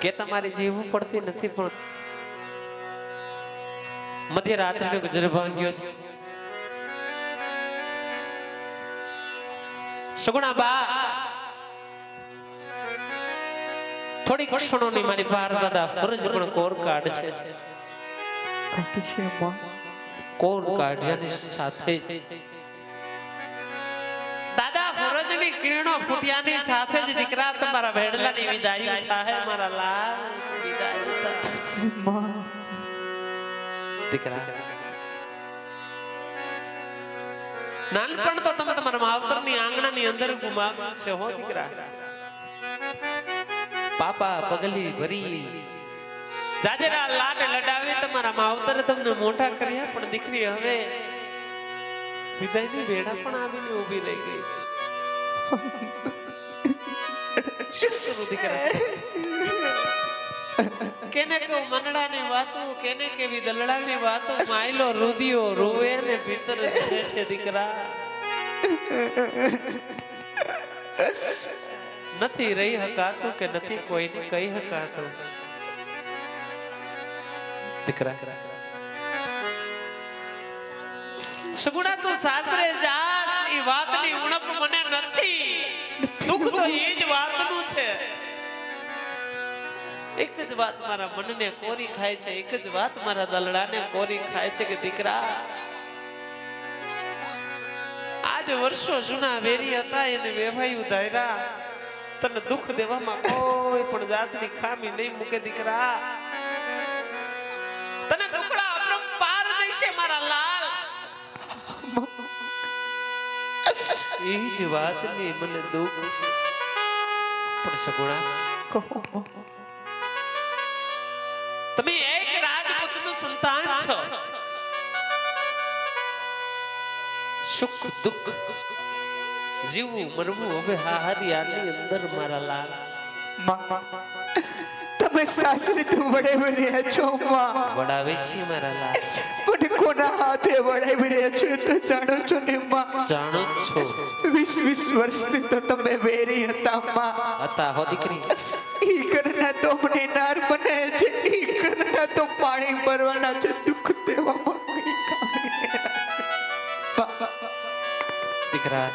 કે તમારી જીવવું પડતી નથી પણ મધ્ય રાત્રિનો ગુજર ભાંગ્યો છે. સગુણા બા થોડી ક્ષણોની મારી પાર દાદા ફરજ પણ કોર કાર્ડ છે કોર કાર્ડ સાથે કિરણો ફૂટ્યાની સાથે જ દીકરા તમારા વેડલાની વિદાય થાય મારા લાલ. વિદાય દીકરા. નાનપણ તો તમે તમારા માવતરની આંગણાની અંદર ગુમાવ્યું છે હો દીકરા. પાપા પગલી ભરી. જાજરા લાડ લડાવી તમારા માવતરે તમને મોટા કર્યા પણ દીકરી હવે વિદાયની વેળા પણ આવીને ઊભી રહી ગઈ છે. શું કરું દીકરા કેને કહું મનડાની વાતો, કેને કેવી દલડાની વાતો, માયલો રુદિયો રોવે ને ભીતર રહે છે દીકરા. નથી રહી હકાતું કે નથી કોઈને કહી હકાતું? દીકરા. સગુણા, તું સાસરે ઈ વાતની ઉણપ મને નથી. દુઃખ તો એ જ વાતનું છે. એક જ વાત મારા મનને કોરી ખાય છે, એક જ વાત મારા દલડાને કોરી ખાય છે કે દીકરા, આજ વર્ષો જૂના વેરી હતા, એને વેવાયું ધાયરા તને દુઃખ દેવામાં કોઈ પણ જાતની ખામી નહીં મૂકે દીકરા. તને દુખડા અપરંપાર દેશે મારા લાલ એ જ વાતની મને દુઃખ છે. પણ સગુણા કહો તમે એક રાજપૂતનું સંતાન છો. સુખ દુઃખ જીવવું મરવું હવે હાહરિયાની અંદર મારા લાલ. તમે સાસરી તો વડે રહ્યા છો વડાવે છે મારા લાલ. કોના હાથે વડાવી રહ્યા છો તો જાણો છો ને માં. જાણો છો. વીસ વીસ વર્ષથી તો તમે વેરી હતા માં. હતા હો દીકરી. ઈ કરના તો મને નાર બને છે ઈ કરના તો પાણી ભરવાના છે દુઃખ કામે દીકરા.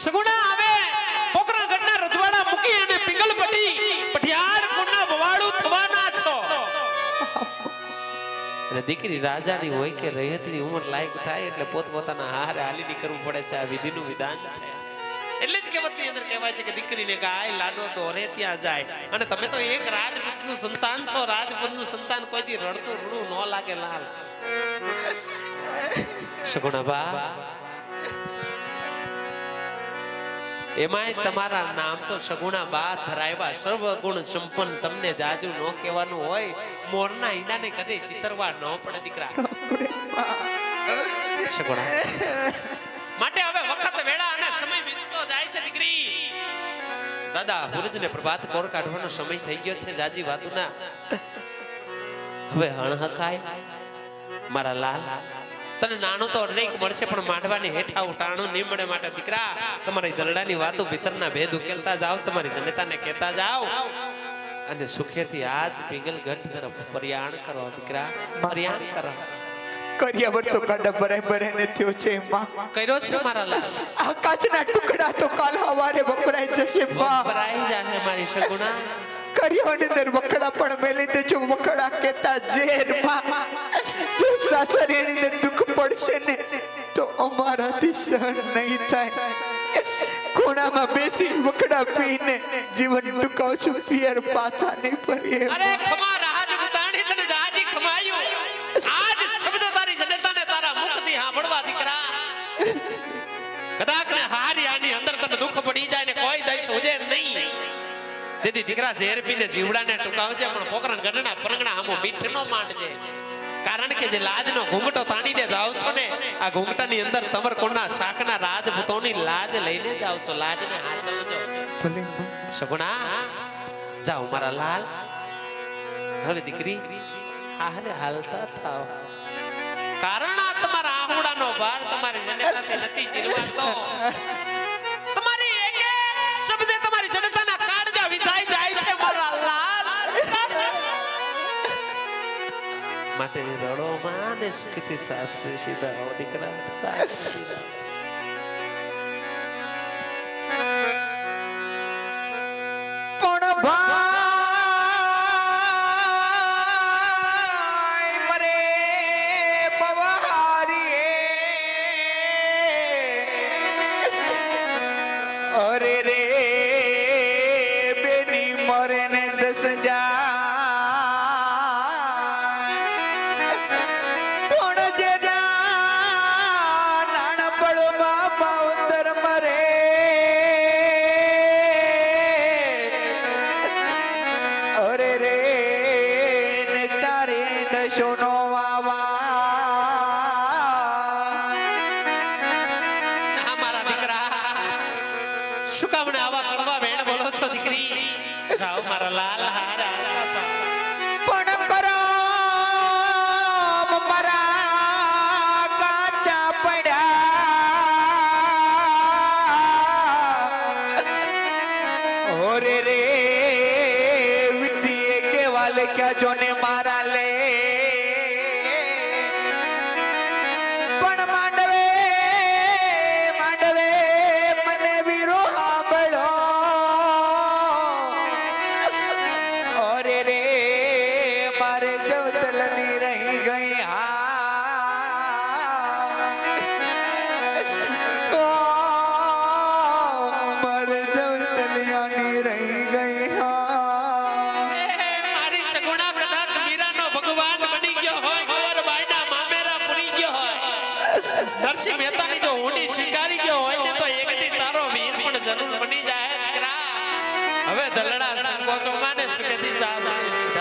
સગુણા અને દીકરી રાજાની હોય કે રહેતની ઉંમર લાયક થાય એટલે પોતપોતાના હારે હાલીની કરવું પડે છે. આ વિધિનું વિધાન છે. એટલે જ કહેવતની અંદર કહેવાય છે કે દીકરીને ગાય લાડો દોરે ત્યાં જાય. અને તમે તો એક રાજપૂતનું સંતાન છો. રાજપૂતનું સંતાન કોઈ દી રડતું રડું ન લાગે લાલ. સગુણાબા એમાંય તમારા નામ તો સગુણા બા ધરાવ્યા સર્વગુણ સંપન્ન તમને જાજુ ન કહેવાનું હોય, મોરના ઈંડાને કદી ચિતરવા ન પડે દીકરા. માટે હવે વખત, વેળા અને સમય વીતતો જાય છે દીકરી. દાદા, હુરજને પ્રભાત કોર કાઢવાનો સમય થઈ ગયો છે જાજી વાતુના. હવે હણહકાય મારા લાલ તને નાનું તો અનેક મળશે પણ માંડવાની હેઠા ઉટાણું નહીં મળે માટે દીકરા તમારી દરડાની વાતો ભીતરના ભેદ ઉકેલતા જાઓ તમારી જનતાને કહેતા જાઓ. અને સુખેથી આજ પિંગલ ગઢ તરફ પર્યાણ કરો દીકરા પર્યાણ કરો. કર્યાવર તો કાડા બરાબર એને થયો છે માં કર્યો છે મારા લાલ. આકાશના ટુકડા તો કાલ હવારે વપરાય જશે માં ભરાઈ જાહે મારી સગુણા કર્યાવરની અંદર વખડા પણ મેલી દેજો વખડા કેતા ઝેરમાં અંદર દુઃખ પડશે ને, તો અમારાથી સહન નહીં થાય. ખૂણામાં બેસી વખડા પીને જીવન ટૂંકાવશું પિયર પાછા નહીં ફરીએ. અરે, ખમા રાજ ઉતાણી તને જાજી ખમાયું. આજ શબ્દ તારી જનતાને તારા મુખથી સાંભળવા દીકરા. કદાચ ને હારી આની અંદર તને દુઃખ પડી જાય ને કોઈ દઈશ ઉજે નહીં. જેથી દીકરા ઝેર પીને જીવડાને ટૂંકાવજે, પણ પોકરણ ગઢના પરંગણા આમો મીઠ નો માંડજે. કારણ કે જે લાજનો ઘૂંઘટો તાણીને જાઓ છો ને આ ઘૂંઘટાની અંદર તમરકુંડના શાકના રાજપૂતોની લાજ લઈને જાઓ છો લાજને હાચવજો. સગુણા જાઓ મારા લાલ. હવે દીકરી આહરે હાલતા થાવ કારણ આ તમારા આહુડાનો ભાર તમારી મને નથી ચીરવાતો. માટે રડો માં ને સુખથી સાસરે સીધા દીકરા સાસરે સીધા નરસિંહ જો ઊંડી સ્વીકારી ગયો હોય ને તો એકથી તારો વીર પણ જરૂર બની જાય હવે દલડા સંકોચો માને સુખેથી સાસુ.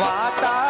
વાતા